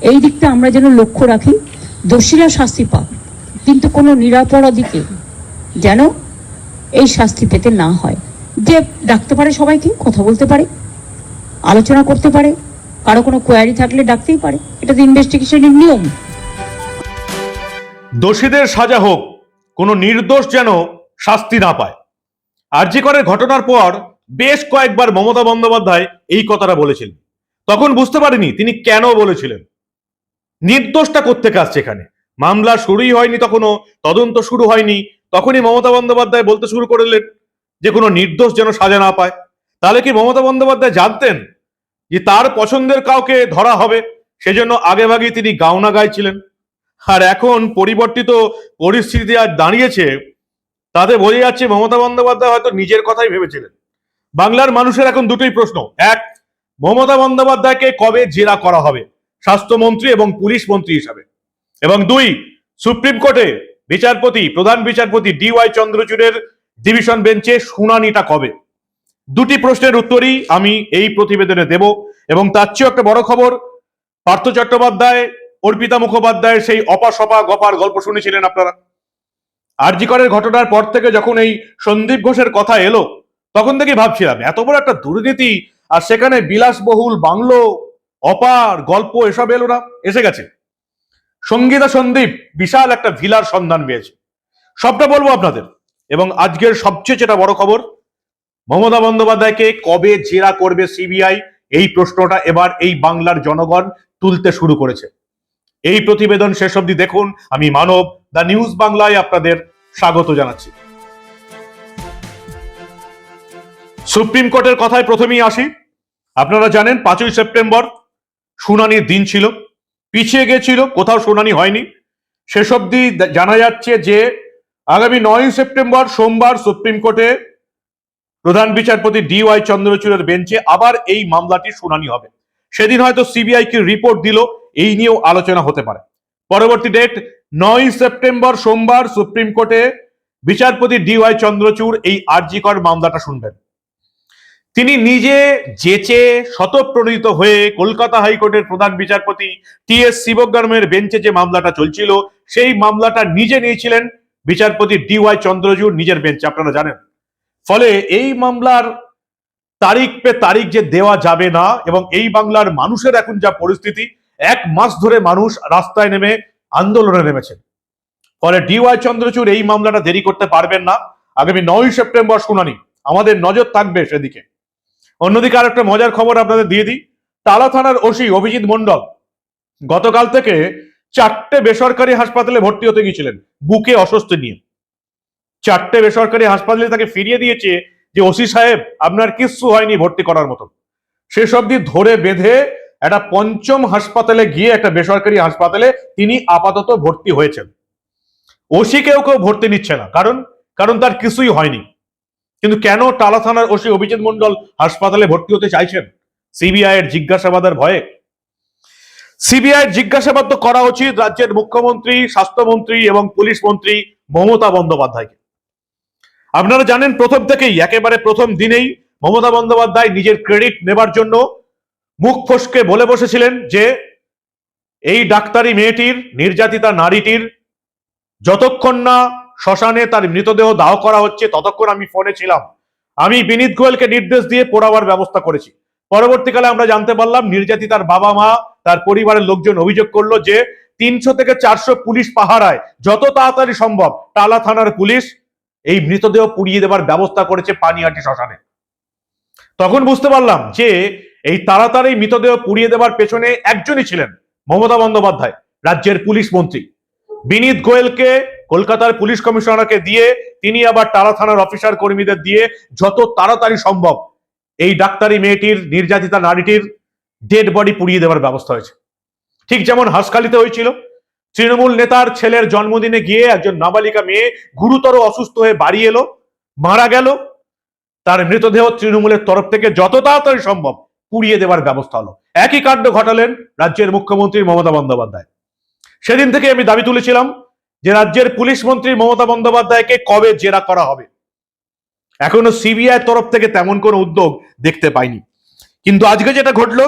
এই দিকটা আমরা যেন লক্ষ্য রাখি, দোষীরা শাস্তি পাক, কিন্তু কোনো নিরাপরাধীকে যেন এই শাস্তি পেতে না হয়। যে ডাকতে পারে সবাইকে, কথা বলতে পারে, আলোচনা করতে পারে, কারও কোনো কোয়ারি থাকলে ডাকতেই পারে, এটা তো ইনভেস্টিগেশনের নিয়ম। দোষীদের সাজা হোক, কোনো নির্দোষ যেন শাস্তি না পায়। আরজিকরের ঘটনার পর বেশ কয়েকবার মমতা বন্দ্যোপাধ্যায় এই কথাটা বলেছিলেন। তখন বুঝতে পারিনি তিনি কেন বলেছিলেন। নির্দোষটা কোত্থেকে আসছে এখানে? মামলা শুরুই হয়নি তখনও, তদন্ত শুরু হয়নি, তখনই মমতা বন্দ্যোপাধ্যায় বলতে শুরু করলেন যে কোনো নির্দোষ যেন সাজা না পায়। তাহলে কি মমতা বন্দ্যোপাধ্যায় জানতেন যে তার পছন্দের কাউকে ধরা হবে? সেজন্য আগেভাগেই তিনি গাওনা গাইছিলেন। আর এখন পরিবর্তিত পরিস্থিতি আর দাঁড়িয়েছে, তাতে বোঝা যাচ্ছে মমতা বন্দ্যোপাধ্যায় হয়তো নিজের কথাই ভেবেছিলেন। বাংলার মানুষের এখন দুটোই প্রশ্ন। এক, মমতা বন্দ্যোপাধ্যায়কে কবে জেরা করা হবে? স্বাস্থ্যমন্ত্রী এবং পুলিশ মন্ত্রী হিসাবে। এবং দুই, সুপ্রিম কোর্টে বিচারপতি, প্রধান বিচারপতি ডি ওয়াই চন্দ্রচূড়ের ডিভিশন বেঞ্চে শুনানিটা কবে? দুটি প্রশ্নের উত্তরই আমি এই প্রতিবেদনে দেব এবং তার চেয়েও একটা বড় খবর, পার্থ চট্টোপাধ্যায়, অর্পিতা মুখোপাধ্যায়ের সেই অপাসপা গপার গল্প শুনেছিলেন আপনারা? আরজিকরের ঘটনার পর থেকে যখন এই সন্দীপ ঘোষের কথা এলো, তখন থেকে ভাবছিলাম, এত বড় একটা দুর্নীতি, আর সেখানে বিলাসবহুল বাংলো অপার গল্প এসব এলো না, এসে গেছে। সঙ্গীতা সন্দীপ বিশাল একটা ভিলার সন্ধান পেয়েছে। সবটা বলব আপনাদের। এবং আজকের সবচেয়ে যেটা বড় খবর, মমতা বন্দ্যোপাধ্যায়কে কবে জেরা করবে সিবিআই, এই প্রশ্নটা এবার এই বাংলার জনগণ তুলতে শুরু করেছে। এই প্রতিবেদন শেষ অবধি দেখুন। আমি মানব, দ্য নিউজ বাংলায় আপনাদের স্বাগত জানাচ্ছি। সুপ্রিম কোর্টের কথায় প্রথমেই আসি। আপনারা জানেন পাঁচই সেপ্টেম্বর শুনানির দিন ছিল, পিছিয়ে গেছিল, কোথাও শুনানি হয়নি। শেষ অবধি জানা যাচ্ছে যে আগামী নয় সেপ্টেম্বর সোমবার সুপ্রিম কোর্টে প্রধান বিচারপতি ডি ওয়াই চন্দ্রচূড়ের বেঞ্চে আবার এই মামলাটি শুনানি হবে। সেদিন হয়তো সিবিআই কি রিপোর্ট দিল, এই নিয়েও আলোচনা হতে পারে। পরবর্তী ডেট নয় সেপ্টেম্বর সোমবার সুপ্রিম কোর্টে বিচারপতি ডি ওয়াই চন্দ্রচূড় এই আরজিকর মামলাটা শুনবেন। তিনি নিজে জেচে শতপ্রণীত হয়ে কলকাতা হাইকোর্টের প্রধান বিচারপতি টি এস শিবগ্রামের বেঞ্চে যে মামলাটা চলছিল, সেই মামলাটা নিজে নিয়েছিলেন বিচারপতি ডি ওয়াই নিজের বেঞ্চে, আপনারা জানেন। ফলে এই মামলার তারিখ পে তারিখ যে দেওয়া যাবে না এবং এই বাংলার মানুষের এখন যা পরিস্থিতি, এক মাস ধরে মানুষ রাস্তায় নেমে আন্দোলনে নেমেছেন। ফলে ডিওয়াই চন্দ্রচূড় এই মামলাটা দেরি করতে পারবেন না। আগামী নয় সেপ্টেম্বর শুনানি। আমাদের নজর থাকবে সেদিকে। অন্যদিকে আর একটা মজার খবর আপনাদের দিয়ে দিই। তালা থানার ওসি অভিজিৎ মন্ডল গতকাল থেকে চারটে বেসরকারি হাসপাতালে ভর্তি হতে গিয়েছিলেন, বুকে অস্বস্তি নিয়ে। চারটে বেসরকারি হাসপাতালে তাকে ফিরিয়ে দিয়েছে যে, ওসি সাহেব, আপনার কিচ্ছু হয়নি ভর্তি করার মতো শেষ অবধি ধরে বেঁধে একটা পঞ্চম হাসপাতালে গিয়ে একটা বেসরকারি হাসপাতালে তিনি আপাতত ভর্তি হয়েছেন। ওসি কেউ কেউ ভর্তি নিচ্ছে না। কারণ? কারণ তার কিছুই হয়নি। কিন্তু কেন টালা থানার ওসি অভিজিৎ মন্ডল হাসপাতালে ভর্তি হতে চাইছেন? সিবিআই এর জিজ্ঞাসাবাদের ভয়ে। সিবিআই এর জিজ্ঞাসাবাদ তো করা উচিত রাজ্যের মুখ্যমন্ত্রী, স্বাস্থ্যমন্ত্রী এবং পুলিশ মন্ত্রী মমতা বন্দ্যোপাধ্যায়কে। আপনারা জানেন, প্রথম থেকেই, একেবারে প্রথম দিনেই মমতা বন্দ্যোপাধ্যায় নিজের ক্রেডিট নেবার জন্য মুখ ফসকে বলে বসেছিলেন যে, এই ডাক্তারি মেয়েটির, নির্যাতিতা নারীটির যতক্ষণ না শ্মশানে তার মৃতদেহ দাহ করা হচ্ছে, ততক্ষণ আমি ফোনে ছিলাম। আমি বিনীত গোয়েলকে নির্দেশ দিয়ে পোড়াবার ব্যবস্থা করেছি। পরবর্তীকালে আমরা জানতে পারলাম নির্যাতিতার বাবা মা, তার পরিবারের লোকজন অভিযোগ করল যে, তিনশো থেকে চারশো পুলিশ পাহারায় যত তাড়াতাড়ি সম্ভব টালা থানার পুলিশ এই মৃতদেহ পুড়িয়ে দেবার ব্যবস্থা করেছে পানিহাটি শ্মশানে। তখন বুঝতে পারলাম যে, এই তাড়াতাড়ি মৃতদেহ পুড়িয়ে দেবার পেছনে একজনই ছিলেন মমতা বন্দ্যোপাধ্যায়, রাজ্যের পুলিশ মন্ত্রী। বিনীত গোয়েলকে কলকাতার পুলিশ কমিশনারকে দিয়ে, তিনি আবার টালা থানার অফিসার কর্মীদের দিয়ে যত তাড়াতাড়ি সম্ভব এই ডাক্তারি মেয়েটির, নির্যাতিতা নারীটির ডেড বডি পুড়িয়ে দেওয়ার ব্যবস্থা হয়েছে। ঠিক যেমন হাসখালিতে হয়েছিল। তৃণমূল নেতার ছেলের জন্মদিনে গিয়ে একজন নাবালিকা মেয়ে গুরুতর অসুস্থ হয়ে বাড়ি এলো, মারা গেল। তার মৃতদেহ তৃণমূলের তরফ থেকে যত তাড়াতাড়ি সম্ভব পুড়িয়ে দেওয়ার ব্যবস্থা হলো। একই কাণ্ড ঘটালেন রাজ্যের মুখ্যমন্ত্রী মমতা বন্দ্যোপাধ্যায়। সেদিন থেকে আমি দাবি তুলেছিলাম যে রাজ্যের পুলিশ মন্ত্রী মমতা বন্দ্যোপাধ্যায়কে কবে জেরা করা হবে? এখনও সিবিআই তরফ থেকে তেমন কোনো উদ্যোগ দেখতে পাইনি। কিন্তু আজকে যেটা ঘটলো,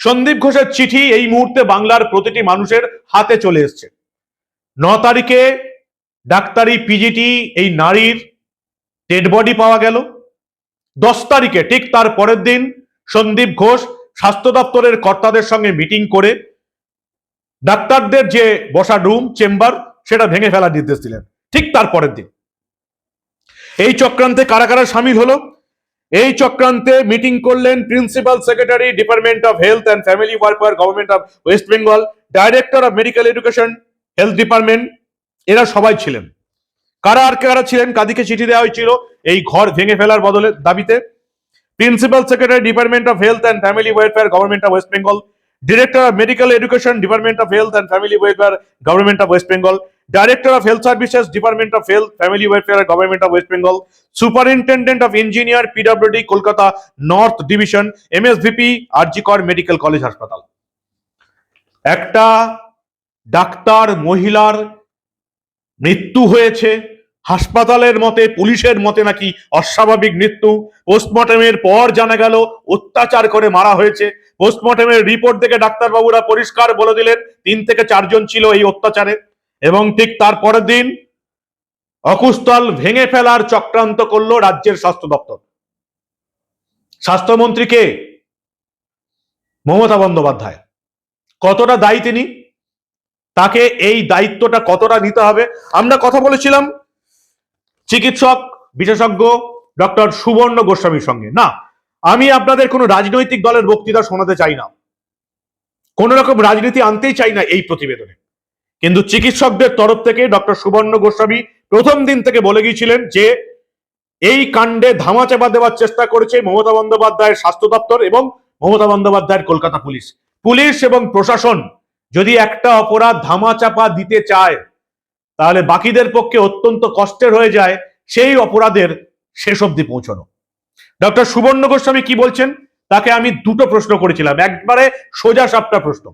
সন্দীপ ঘোষের চিঠি এই মুহূর্তে বাংলার প্রতিটি মানুষের হাতে চলে এসছে। ন তারিখে ডাক্তারি পিজিটি এই নারীর ডেড বডি পাওয়া গেল। দশ তারিখে ঠিক তার পরের দিন সন্দীপ ঘোষ স্বাস্থ্য দপ্তরের কর্তাদের সঙ্গে মিটিং করে ডাক্তারদের যে বসা রুম, চেম্বার সেটা ভেঙে ফেলার নির্দেশ দিলেন। ঠিক তার পরের দিন। এই চক্রান্তে কারা কারা সামিল হলো? এই চক্রান্তে মিটিং করলেন principal secretary, department of health and family welfare government of West Bengal, director of medical education, health department, এরা সবাই ছিলেন। কারা আর কারা ছিলেন? কাদিকে চিঠি দেওয়া হয়েছিল এই ঘর ভেঙে ফেলার বদলে দাবিতে। Principal secretary, department of health and family welfare, government of West Bengal, director of medical education, department of health and family welfare, government of West Bengal director of health services department of health family welfare government of West Bengal superintendent of engineer PWD Kolkata north division MSVP RG Kar medical college হাসপাতাল একটা doctor, মহিলার মৃত্যু হয়েছে। হাসপাতালের মতে, পুলিশের মতে নাকি অস্বাভাবিক মৃত্যু। পোস্টমর্টমের পর জানা গেল, অত্যাচার করে মারা হয়েছে। পোস্টমর্টমের রিপোর্ট দেখে ডাক্তারবাবুরা পরিষ্কার বলে দিলেন, তিন থেকে চারজন ছিল এই অত্যাচারে। এবং ঠিক তার পরের দিন অকুস্থল ভেঙে ফেলার চক্রান্ত করল রাজ্যের স্বাস্থ্য দপ্তর। স্বাস্থ্যমন্ত্রীকে মমতা বন্দ্যোপাধ্যায়। কতটা দায়ী তিনি? তাকে এই দায়িত্বটা কতটা নিতে হবে? আমরা কথা বলেছিলাম চিকিৎসক, বিশেষজ্ঞ ডক্টর সুবর্ণ গোস্বামীর সঙ্গে। না, আমি আপনাদের কোনো রাজনৈতিক দলের বক্তৃতা শোনাতে চাই না। কোন রকম রাজনীতি আনতেই চাই না এই প্রতিবেদনে। কিন্তু চিকিৎসকদের তরফ থেকে ডক্টর সুবর্ণ গোস্বামী প্রথম দিন থেকে বলে গিয়েছিলেন যে, এই কাণ্ডে ধামাচাপা দেওয়ার চেষ্টা করেছে মমতা বন্দ্যোপাধ্যায়ের স্বাস্থ্য দপ্তর এবং মমতা বন্দ্যোপাধ্যায়ের কলকাতা পুলিশ। পুলিশ এবং প্রশাসন যদি একটা অপরাধ ধামাচাপা দিতে চায়, তাহলে বাকিদের পক্ষে অত্যন্ত কষ্টের হয়ে যায় সেই অপরাধের শেষ অবধি পৌঁছানো। ডক্টর সুবর্ণ গোস্বামী কি বলছেন? তাকে আমি দুটো প্রশ্ন করেছিলাম। একবারে সোজা সাপটা প্রশ্ন।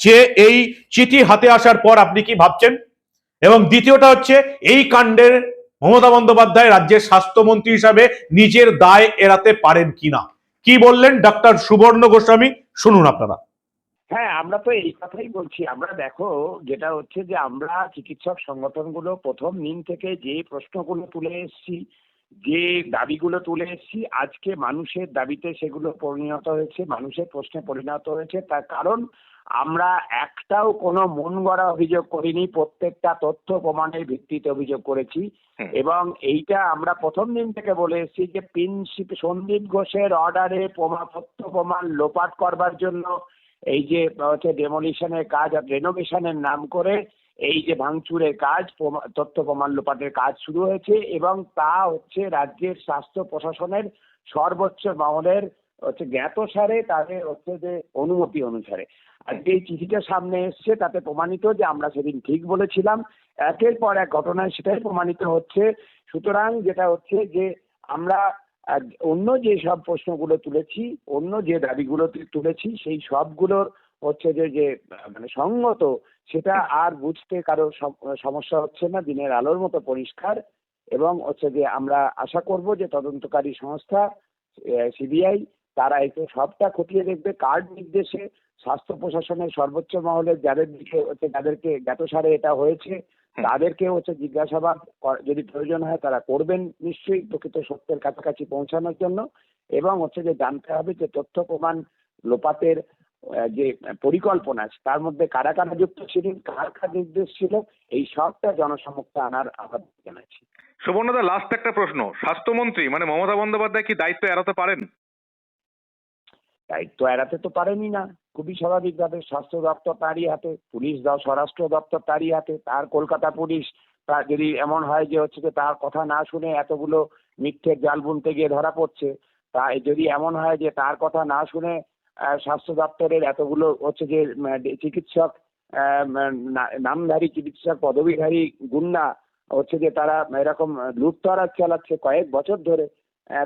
যে এই চিঠি হাতে আসার পর আপনি কি ভাবছেন? এবং দ্বিতীয়টা হচ্ছে, এই কাণ্ডের মমতা বন্দ্যোপাধ্যায় রাজ্যের স্বাস্থ্যমন্ত্রী হিসাবে নিজের দায় এড়াতে পারেন কিনা? কি বললেন ডক্টর সুবর্ণ গোস্বামী? শুনুন আপনারা। হ্যাঁ আমরা তো এই কথাই বলছি। আমরা দেখো, যেটা হচ্ছে যে আমরা চিকিৎসক সংগঠনগুলো প্রথম দিন থেকে যে প্রশ্নগুলো তুলে এসেছি, যে দাবিগুলো তুলে এসেছি, আজকে মানুষের দাবিতে সেগুলো পরিণত হয়েছে, মানুষের প্রশ্নে পরিণত হয়েছে। তার কারণ আমরা একটাও কোনো মন গড়া অভিযোগ করিনি প্রত্যেকটা তথ্য প্রমাণের ভিত্তিতে অভিযোগ করেছি। এবং এইটা আমরা প্রথম দিন থেকে বলে এসেছি যে প্রিন্সিপ সন্দীপ ঘোষের অর্ডারে প্রমা তথ্য প্রমাণ লোপাট করবার জন্য এই যে হচ্ছে ডেমোলিশনের কাজ আর রেনোভেশনের নাম করে এই যে ভাঙচুরের কাজ তথ্য প্রমাণ লোপাটের কাজ শুরু হয়েছে এবং তা হচ্ছে রাজ্যের স্বাস্থ্য প্রশাসনের সর্বোচ্চ মহলের হচ্ছে জ্ঞাত সারে তাদের হচ্ছে যে অনুমতি অনুসারে। আর এই চিঠিটা সামনে এসছে, তাতে প্রমাণিত যে আমরা সেদিন ঠিক বলেছিলাম। একের পর এক ঘটনায় সেটাই প্রমাণিত হচ্ছে। সুতরাং যেটা হচ্ছে যে আমরা অন্য যে সব প্রশ্নগুলো তুলেছি, অন্য যে দাবিগুলো তুলেছি, সেই সবগুলোর হচ্ছে যে যে মানে সঙ্গত সেটা আর বুঝতে কারও সমস্যা হচ্ছে না। দিনের আলোর মতো পরিষ্কার এবং হচ্ছে যে আমরা আশা করব যে তদন্তকারী সংস্থা সিবিআই তারা এতে সবটা খতিয়ে দেখবে। কার নির্দেশে স্বাস্থ্য প্রশাসনের সর্বোচ্চ মহলে যাদের দিকে হচ্ছে যাদেরকে জ্ঞাতসারে এটা হয়েছে তাদেরকে হচ্ছে জিজ্ঞাসাবাদ কর- যদি প্রয়োজন হয় তারা করবেন নিশ্চয়ই প্রকৃত সত্যের কাছাকাছি পৌঁছানোর জন্য। এবং হচ্ছে যে জানতে হবে যে তথ্য প্রমাণ লোপাতের যে পরিকল্পনা আছে তার মধ্যে কারা কারা যুক্ত ছিলেন কার কার নির্দেশ ছিল এই সবটা জনসমক্ষে আনার আহ্বান জানাচ্ছি। সুবর্ণদা লাস্ট একটা প্রশ্ন। স্বাস্থ্যমন্ত্রী মানে মমতা বন্দ্যোপাধ্যায় কি দায়িত্ব এড়াতে পারেন? দায়িত্ব এড়াতে তো পারেনি না। খুবই স্বাভাবিকভাবে স্বাস্থ্য দপ্তর তারই হাতে, পুলিশ দাও স্বরাষ্ট্র দপ্তর তারই হাতে, তার কলকাতা পুলিশ, তার যদি এমন হয় যে হচ্ছে যে তার কথা না শুনে এতগুলো মিথ্যের জাল বুনতে গিয়ে ধরা পড়ছে, তা যদি এমন হয় যে তার কথা না শুনে স্বাস্থ্য দপ্তরের এতগুলো হচ্ছে যে চিকিৎসক নামধারী চিকিৎসক, পদবীধারী গুন্ডা হচ্ছে যে তারা এরকম লুটতরাজ চালাচ্ছে কয়েক বছর ধরে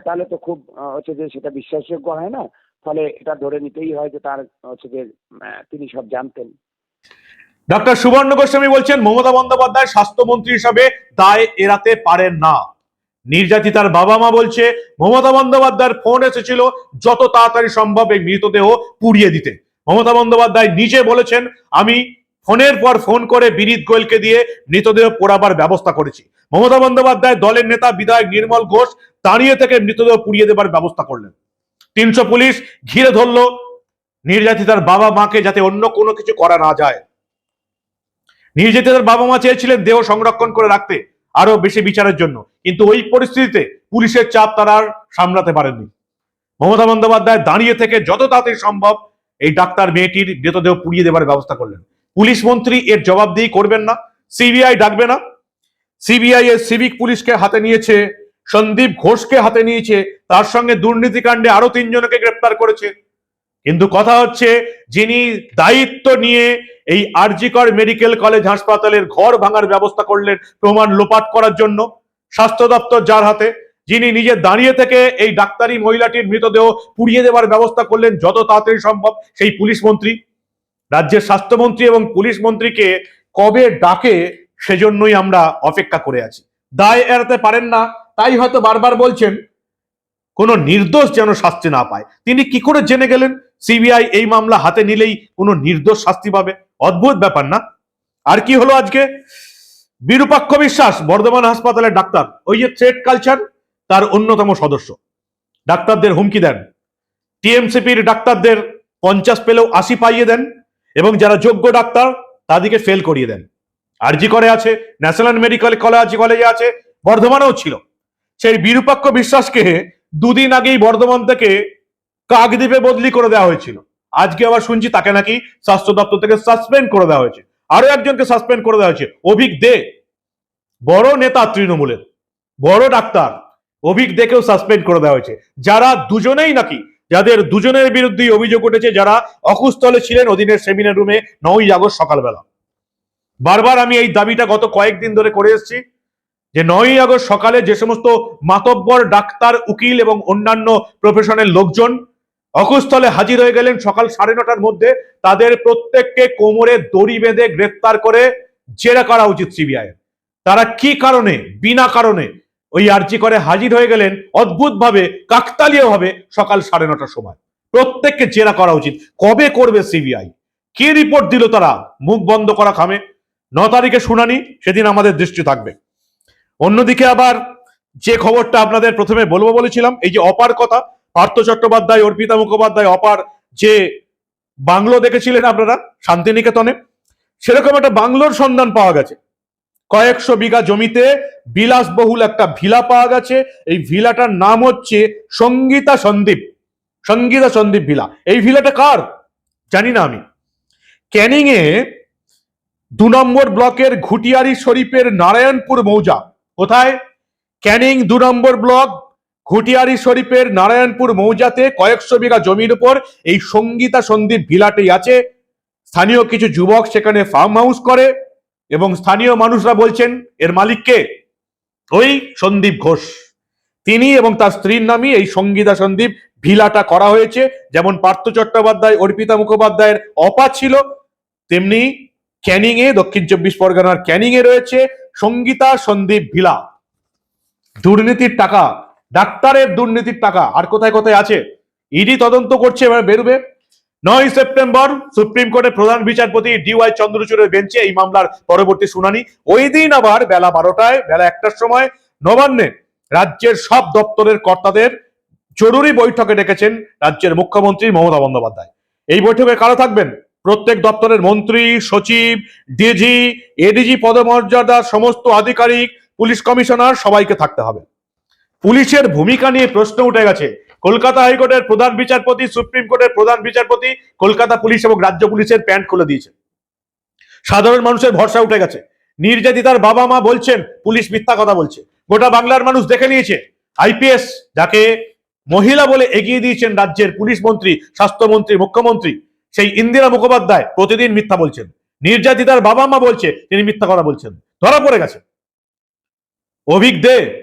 তাহলে তো খুব হচ্ছে যে সেটা বিশ্বাসযোগ্য হয় না। ফলে এটা ধরে নিতেই হয় যে তার হচ্ছে যে তিনি সব জানতেন। ডক্টর সুবর্ণ গোস্বামী বলছেন, মমতা বন্দ্যোপাধ্যায় স্বাস্থ্যমন্ত্রী হিসাবে দায় এড়াতে পারেন না। নির্যাতিতার বাবা মা বলছে, মমতা বন্দ্যোপাধ্যায়ের ফোন এসেছিল, যত তাড়াতাড়ি সম্ভব এই মৃতদেহ পুড়িয়ে দিতে। মমতা বন্দ্যোপাধ্যায় নিজে বলেছেন, আমি ফোনের পর ফোন করে বিনীত গোয়েলকে দিয়ে মৃতদেহ পোড়াবার ব্যবস্থা করেছি। মমতা বন্দ্যোপাধ্যায় দলের নেতা বিধায়ক নির্মল ঘোষ দাঁড়িয়ে থেকে মৃতদেহ পুড়িয়ে দেবার ব্যবস্থা করলেন। তিনশো পুলিশ ঘিরে ধরলো। নির্যাতিতার বাবা মাকে যাতে অন্য কোনো কিছু করা না যায়। নির্যাতিতার বাবা মা চেয়েছিলেন দেহ সংরক্ষণ করে রাখতে আরও বেশি বিচারের জন্য। কিন্তু ওই পরিস্থিতিতে পুলিশের চাপ তারা আর সামলাতে পারেননি। মমতা বন্দ্যোপাধ্যায় দাঁড়িয়ে থেকে যত তাড়াতাড়ি সম্ভব এই ডাক্তার মেয়েটির মৃতদেহ পুড়িয়ে দেবার ব্যবস্থা করলেন। পুলিশ মন্ত্রী এর জবাবদিহি করবেন না। সিবিআই ডাকবে না। সিবিআই এর সিভিক পুলিশকে হাতে নিয়েছে সন্দীপ ঘোষকে হাতে নিয়েছে। তার সঙ্গে দুর্নীতিকাণ্ডে আরও তিনজনকে গ্রেপ্তার করেছে। কিন্তু কথা হচ্ছে, যিনি দায়িত্ব নিয়ে এই আরজিকর মেডিকেল কলেজ হাসপাতালের ঘর ভাঙার ব্যবস্থা করলেন প্রমাণ লোপাট করার জন্য স্বাস্থ্য দপ্তর যার হাতে, যিনি নিজে দাঁড়িয়ে থেকে এই ডাক্তারি মহিলাটির মৃতদেহ পুড়িয়ে দেওয়ার ব্যবস্থা করলেন যত তাড়াতাড়ি সম্ভব, সেই পুলিশ মন্ত্রী। রাজ্যের স্বাস্থ্যমন্ত্রী এবং পুলিশ মন্ত্রীকে কবে ডাকে, সেজন্যই আমরা অপেক্ষা করে আছি। দায় এড়াতে পারেন না তাই হয়তো বারবার বলছেন, কোনো নির্দোষ যেন শাস্তি না পায়। তিনি কি করে জেনে গেলেন? সিবিআই এই মামলা হাতে নিলেই কোনো নির্দোষ শাস্তি পাবে? অদ্ভুত ব্যাপার না? আর কি হলো আজকে? বিরূপাক্ষ বিশ্বাস, বর্ধমান হাসপাতালের ডাক্তার। ওই যে থ্রেড কালচার, তার অন্যতম সদস্য। ডাক্তারদের হুমকি দেন। টিএমসিপির ডাক্তারদের পঞ্চাশ পেলেও আশি পাইয়ে দেন এবং যারা যোগ্য ডাক্তার, তাদেরকে ফেল করিয়ে দেন। আর জি করে আছে, ন্যাশনাল মেডিকেল কলেজ, কলেজে আছে, বর্ধমানেও ছিল। সেই বিরূপাক্ষ বিশ্বাসকে দুদিন আগেই বর্ধমান থেকে কাকদ্বীপে বদলি করে দেওয়া হয়েছিল। আজকে আবার শুনছি তাকে নাকি স্বাস্থ্য দপ্তর থেকে সাসপেন্ড করে দেওয়া হয়েছে। আরও একজনকে সাসপেন্ড করে দেওয়া হয়েছে, অভিক দে। বড় নেতা তৃণমূলের, বড় ডাক্তার, অভিক দেকেও সাসপেন্ড করে দেওয়া হয়েছে। যারা দুজনেই নাকি, যাদের দুজনের বিরুদ্ধে অভিযোগ উঠেছে, যারা অকুস্থলে ছিলেন অধীনের সেমিনার রুমে নয়ই আগস্ট সকালবেলা। বারবার আমি এই দাবিটা গত কয়েকদিন ধরে করে এসেছি। যে নয়ই আগস্ট সকালে যে সমস্ত মাতব্বর, ডাক্তার, উকিল এবং অন্যান্য প্রফেশনের লোকজন অকুস্থলে হাজির হয়ে গেলেন সকাল সাড়ে নটার মধ্যে। তাদের প্রত্যেককে কোমরে দড়ি বেঁধে গ্রেফতার করে জেরা করা উচিত সিবিআই। তারা কি কারণে, বিনা কারণে ওই আর্জি করে হাজির হয়ে গেলেন? অদ্ভুতভাবে কাকতালীয় ভাবে সকাল সাড়ে নটার সময়। প্রত্যেককে জেরা করা উচিত। কবে করবে সিবিআই? কি রিপোর্ট দিল তারা? মুখ বন্ধ করা খামে। ন তারিখে শুনানি, সেদিন আমাদের দৃষ্টি থাকবে। অন্যদিকে আবার যে খবরটা আপনাদের প্রথমে বলব বলেছিলাম, এই যে অপার কথা, পার্থ চট্টোপাধ্যায়, অর্পিতা মুখোপাধ্যায়, অপার যে বাংলো দেখেছিলেন আপনারা, শান্তিনিকেতনে, সেরকম একটা বাংলোর সন্ধান পাওয়া গেছে। কয়েকশো বিঘা জমিতে বিলাসবহুল একটা ভিলা পাওয়া গেছে। এই ভিলাটার নাম হচ্ছে সঙ্গীতা সন্দীপ সঙ্গীতা সন্দীপ ভিলা। এই ভিলাটা কার? জানি না আমি। ক্যানিং এ দু নম্বর ব্লকের ঘুটিয়ারি শরীফের নারায়ণপুর মৌজা কোথায়? ক্যানিং দু নম্বর ব্লক, ঘুটিয়ারি শরীফের নারায়ণপুর মৌজাতে কয়েকশো বিঘা জমির উপর এই সঙ্গীতা সন্দীপ ভিলাটি আছে। স্থানীয় কিছু যুবক সেখানে ফার্ম হাউস করে এবং স্থানীয় মানুষরা বলছেন, এর মালিককে ওই সন্দীপ ঘোষ। তিনি এবং তার স্ত্রীর নামই এই সঙ্গীতা সন্দীপ ভিলাটা করা হয়েছে। যেমন পার্থ চট্টোপাধ্যায়, অর্পিতা মুখোপাধ্যায়ের অপা ছিল, তেমনি ক্যানিং এ দক্ষিণ চব্বিশ পরগনার ক্যানিং এ রয়েছে। সঙ্গীতা সন্দীপ ভিলা। দুর্নীতির টাকা, ডাক্তারের দুর্নীতির টাকা, আর কোথায় কোথায় আছে? ইডি তদন্ত করছে, এবার বেরোবে। নয় সেপ্টেম্বর, সুপ্রিম কোর্টের প্রধান বিচারপতি ডিওয়াই চন্দ্রচূড়ের বেঞ্চে এই মামলার পরবর্তী শুনানি। ওই দিন আবার বেলা বারোটায়, বেলা একটার সময়, নবান্নে রাজ্যের সব দপ্তরের কর্তাদের জরুরি বৈঠকে ডেকেছেন রাজ্যের মুখ্যমন্ত্রী মমতা বন্দ্যোপাধ্যায়। এই বৈঠকে কারা থাকবেন? প্রত্যেক দপ্তরের মন্ত্রী, সচিব, ডিজি, এডিজি পদমর্যাদা, সমস্ত আধিকারিক, পুলিশ কমিশনার সবাইকে থাকতে হবে। পুলিশের ভূমিকা নিয়ে প্রশ্ন উঠে গেছে। কলকাতা হাইকোর্টের প্রধান বিচারপতি, সুপ্রিম কোর্টের প্রধান বিচারপতি কলকাতা পুলিশ এবং রাজ্য পুলিশের প্যান্ট খুলে দিয়েছে। সাধারণ মানুষের ভরসা উঠে গেছে। নির্যাতিতার বাবা মা বলছেন, পুলিশ মিথ্যা কথা বলছে। গোটা বাংলার মানুষ দেখে নিয়েছে। আইপিএস, যাকে মহিলা বলে এগিয়ে দিয়েছেন রাজ্যের পুলিশ মন্ত্রী, স্বাস্থ্যমন্ত্রী, মুখ্যমন্ত্রী সেই ইন্দিরা মুখোপাধ্যায় প্রতিদিন মিথ্যা বলছেন। নির্যাতিতার বাবা মা বলছে, তিনি মিথ্যা কথা বলছেন। ধরা পড়ে গেছে। অভিক দে,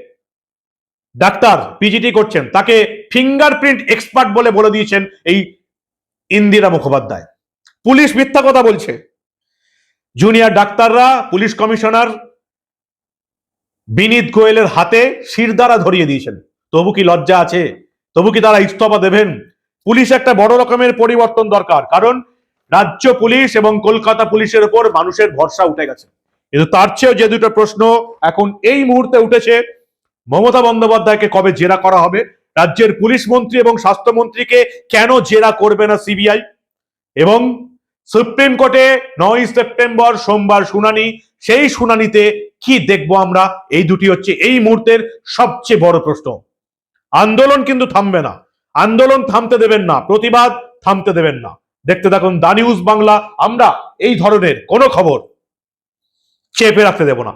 ডাক্তার পিজিটি করছেন। তাকে ফিঙ্গারপ্রিন্ট এক্সপার্ট বলে বলে দিয়েছেন এই ইন্দিরা মুখোপাধ্যায়। পুলিশ মিথ্যা কথা বলছে। জুনিয়র ডাক্তাররা, পুলিশ কমিশনার বিনীত গোয়েলের হাতে শিরদারা ধরিয়ে দিয়েছেন। তবু কি লজ্জা আছে? তবু কি তারা ইস্তফা দেবেন? পুলিশ একটা বড় রকমের পরিবর্তন দরকার। কারণ রাজ্য পুলিশ এবং কলকাতা পুলিশের উপর মানুষের ভরসা উঠে গেছে। কিন্তু তার চেয়েও যে দুটো প্রশ্ন এখন এই মুহূর্তে উঠেছে, মমতা বন্দ্যোপাধ্যায়কে কবে জেরা করা হবে? রাজ্যের পুলিশ মন্ত্রী এবং স্বাস্থ্যমন্ত্রীকে কেন জেরা করবে না সিবিআই? এবং সুপ্রিম কোর্টে নয় সেপ্টেম্বর সোমবার শুনানি, সেই শুনানিতে কি দেখব আমরা? এই দুটি হচ্ছে এই মুহূর্তের সবচেয়ে বড় প্রশ্ন। আন্দোলন কিন্তু থামবে না। আন্দোলন থামতে দেবেন না, প্রতিবাদ থামতে দেবেন না। দেখতে থাকুন দা নিউজ বাংলা, আমরা এই ধরনের কোনো খবর চেপে রাখতে দেব না।